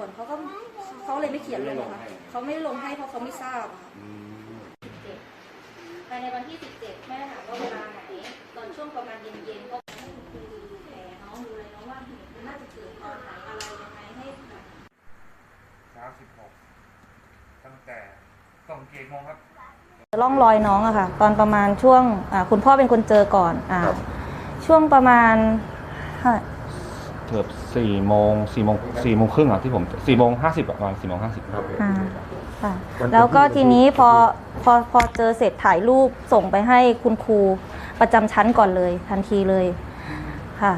ควรเขาก็เขาเลยไม่เขียนลงค่ะเขาไม่ลงให้เพราะเขาไม่ทราบอะค่ะอืมภายในวันที่ 17 แม่ถามว่าเวลาไหนตอนช่วงประมาณเย็นๆก็คือดูแผลน้องดูอะไรน้องว่าเหตุมันน่าจะเกิดตอนไหนอะไรยังไงให้แบบสามสิบหกตั้งแต่ต้องกี่โมงครับร่องรอยน้องอะค่ะ ตอนประมาณช่วงอ่าคุณพ่อเป็นคนเจอก่อนอ่าช่วงประมาณค่ะ เกือบสี่โมงสี่โมงสี่โมงครึ่งอะที่ผมสี่โมงห้าสิบประมาณสี่โมงห้าสิบครับ อ่าค่ะแล้วก็ทีนี้พอพอพอเจอเสร็จถ่ายรูปส่งไปให้คุณครูประจำชั้นก่อนเลยทันทีเลยค่ะ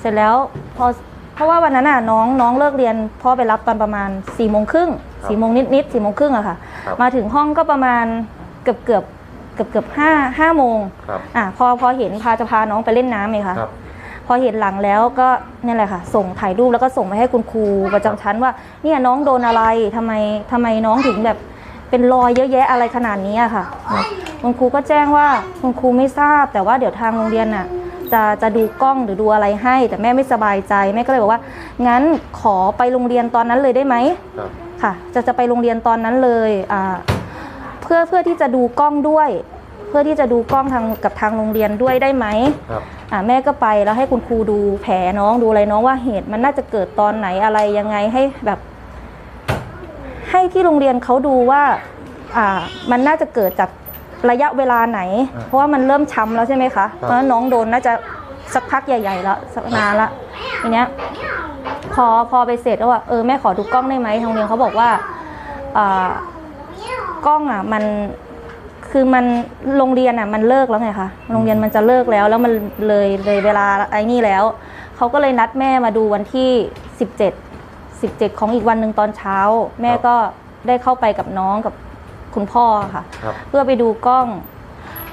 เสร็จแล้วพอเพราะว่าวันนั้นน่ะน้องน้องเลิกเรียนพ่อไปรับตอนประมาณ4ี่โมงครึ่งสี่โมงนิดนิดสี่โมงครึ่งอะค่ะ ครับ มาถึงห้องก็ประมาณเกือบเกือบเกือบเกือบห้าห้าโมงครับ อะพอพอเห็นพาจะพาน้องไปเล่นน้ำไหมคะ ครับพ อเห็นหลังแล้วก็นี่แหละค่ะ ส่งถ่ายรูปแล้วก็ส่งไปให้คุณครูประจำชั้นว่า เนี่ยน้องโดนอะไรทำไมทำไมน้องถึงแบบเป็นรอยเยอะแยะอะไรขนาดนี้อะค่ะ คุณครูก็แจ้งว่าคุณครูไม่ทราบ แต่ว่าเดี๋ยวทางโรงเรียนน่ะจะจะดูกล้องหรือดูอะไรให้ แต่แม่ไม่สบายใจแม่ก็เลยบอกว่า งั้นขอไปโรงเรียนตอนนั้นเลยได้ไหมครับค่ะ จะจะไปโรงเรียนตอนนั้นเลยอ่าเพื่อเพื่อที่จะดูกล้องด้วยเพื่อที่จะดูกล้องทางกับทางโรงเรียนด้วยได้ไหมครับอ่าแม่ก็ไปแล้วให้คุณครูดูแผลน้องดูอะไรน้องว่าเหตุมันน่าจะเกิดตอนไหนอะไรยังไงให้แบบ ให้ที่โรงเรียนเขาดูว่า อ่า มันน่าจะเกิดจากระยะเวลาไหนอ่าเพราะว่ามันเริ่มช้ำแล้วใช่ไหมคะครับเพราะฉะนั้นน้องโดนน่าจะสักพักใหญ่ๆแล้วสักนานละทีเนี้ยพอพอไปเสร็จแล้วว่าเออแม่ขอดูกล้องได้ไหมทางโรงเรียนเขาบอกว่าอ่ากล้องอะมัน คือมันโรงเรียนอะมันเลิกแล้วไงคะโรงเรียนมันจะเลิกแล้วแล้วมันเลยเลยเวลาไอ้นี่แล้วเขาก็เลยนัดแม่มาดูวันที่ 17 17 ของอีกวันหนึ่งตอนเช้า แม่ก็ได้เข้าไปกับน้องกับคุณพ่อค่ะ ครับ เพื่อไปดูกล้อง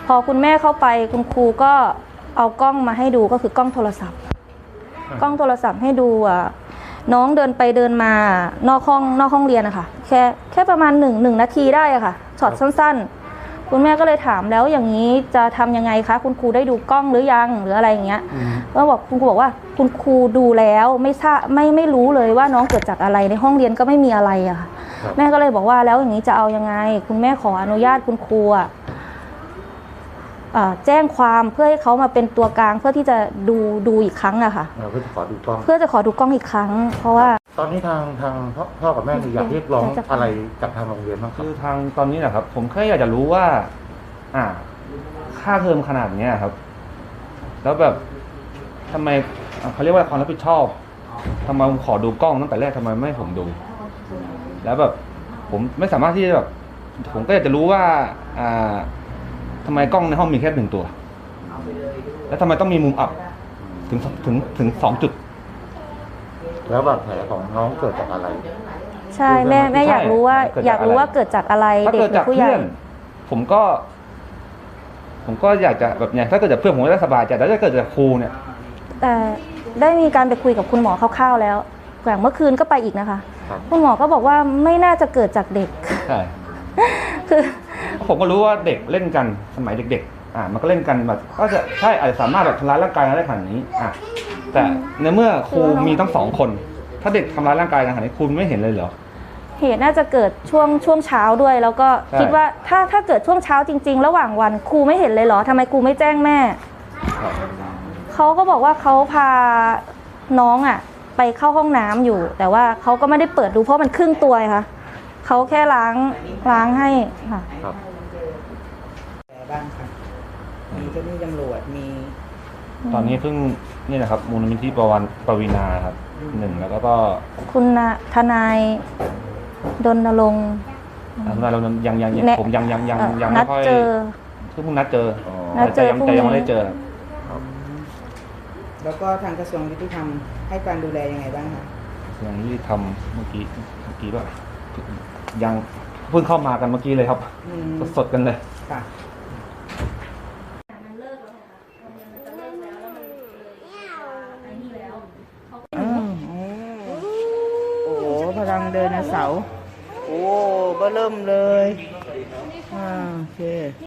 พอคุณแม่เข้าไปคุณครูก็เอากล้องมาให้ดูก็คือกล้องโทรศัพท์กล้องโทรศัพท์ให้ดูอะน้องเดินไปเดินมานอกห้องนอกห้องเรียนอะค่ะแค่แค่ประมาณหนึ่งหนึ่งนาทีได้อะค่ะช็อตสั้น ๆ คุณแม่ก็เลยถามแล้วอย่างนี้จะทำยังไงคะ คุณครูได้ดูกล้องหรือยังหรืออะไรอย่างเงี้ยอืมก็บอกคุณครูบอกว่าคุณครูดูแล้วไม่ทราบไม่ไม่รู้เลยว่าน้องเกิดจากอะไรในห้องเรียนก็ไม่มีอะไรอะค่ะครับแม่ก็เลยบอกว่าแล้วอย่างนี้จะเอายังไง คุณแม่ขออนุญาตคุณครูอะเอ่อแจ้งความเพื่อให้เขามาเป็นตัวกลางเพื่อที่จะดูดูอีกครั้งอะค่ะเราก็จะขอดูกล้องเพื่อจะขอดูกล้องอีกครั้ง เพราะว่า ตอนนี้ทางทางพ่อพ่อกับแม่เนี่ยอยากเรียกร้องอะไรจากทางโรงเรียนบ้างครับ คือทางตอนนี้นะครับ ผมแค่อยากจะรู้ว่า อ่า ค่าเทอมขนาดเนี้ยครับ แล้วแบบทำไมอะเขาเรียกว่าความรับผิดชอบทำไมผมขอดูกล้องตั้งแต่แรกทำไมไม่ให้ผมดู แล้วแบบ ผมไม่สามารถที่จะแบบ ผมก็อยากจะรู้ว่า อ่าทำไมกล้องในห้องมีแค่หนึ่งตัว แล้วทำไมต้องมีมุมอับ ถึงถึงถึงสองจุด แล้วบาดแผลของน้องเกิดจากอะไร ใช่แม่แม่ใช่อยากรู้ว่าเกิดจากอยากรู้ว่าเกิดจากอะไรถ้าเด็กเกิดหรืจากอผู้ใหญ่ เพื่อนผมก็ ผมก็อยากจะแบบเนี่ยถ้าเกิดจากเพื่อนผมก็ได้สบายใจแต่ถ้าเกิดจากครูเนี่ย แต่ได้มีการไปคุยกับคุณหมอคร่าวๆแล้วอย่างเมื่อคืนก็ไปอีกนะคะ ครับ คุณหมอก็บอกว่าไม่น่าจะเกิดจากเด็ก ใช่คือ ผมก็รู้ว่าเด็กเล่นกันสมัยเด็กๆ อ่ามันก็เล่นกันแบบก็จะใช่อาจจะสามารถแบบทำร้ายร่างกายกันได้ขนาดนี้อะแต่ในเมื่อครูมีตั้งสองคน ถ้าเด็กทำร้ายร่างกายกันขนาดนี้คุณไม่เห็นเลยเหรอ เหตุน่าจะเกิดช่วงช่วงเช้าด้วย แล้วก็ใช่ คิดว่าถ้าถ้าเกิดช่วงเช้าจริง ๆ ระหว่างวันครูไม่เห็นเลยเหรอทำไมครูไม่แจ้งแม่ ครับเขาก็บอกว่าเขาพาน้องอะไปเข้าห้องน้ำอยู่ แต่ว่าเขาก็ไม่ได้เปิดดูเพราะมันครึ่งตัวไงค่ะเขาแค่ล้างล้างให้ค่ะ ครับ อะไรบ้างครับ มีเจ้าหน้าที่ตำรวจมี ตอนนี้เพิ่งนี่แหละครับมูลนิธิประวันปวีนาครับหนึ่งแล้วก็ก็คุณนะทนายดนรงค์อ่าทนายเรายังยังยังแนะ ผมยังยังยังเอ่อยังนัไม่ดค่อยเจอเพิ่งนัดเจออ๋อนัดเจอแต่ยังพรุ่งแต่ยังนี้ ไม่ได้เจอแล้วก็ทางกระทรวงยุติธรรมให้การดูแลยังไงบ้างครับอย่างที่ทำเมื่อกี้เมื่อกี้ป่ะยังเพิ่งเข้ามากันเมื่อกี้เลยครับ อืมสดๆกันเลย ค่ะ มันเลิกแล้วไงคะโรงเรียนมันจะเลิกแล้วแล้วมันเลยไอ้นี่แล้วเขาก็ อ้าวโอ้โห พลังเดินเสาร์โอ้เบอร์เริ่มเลย อ่าโอเค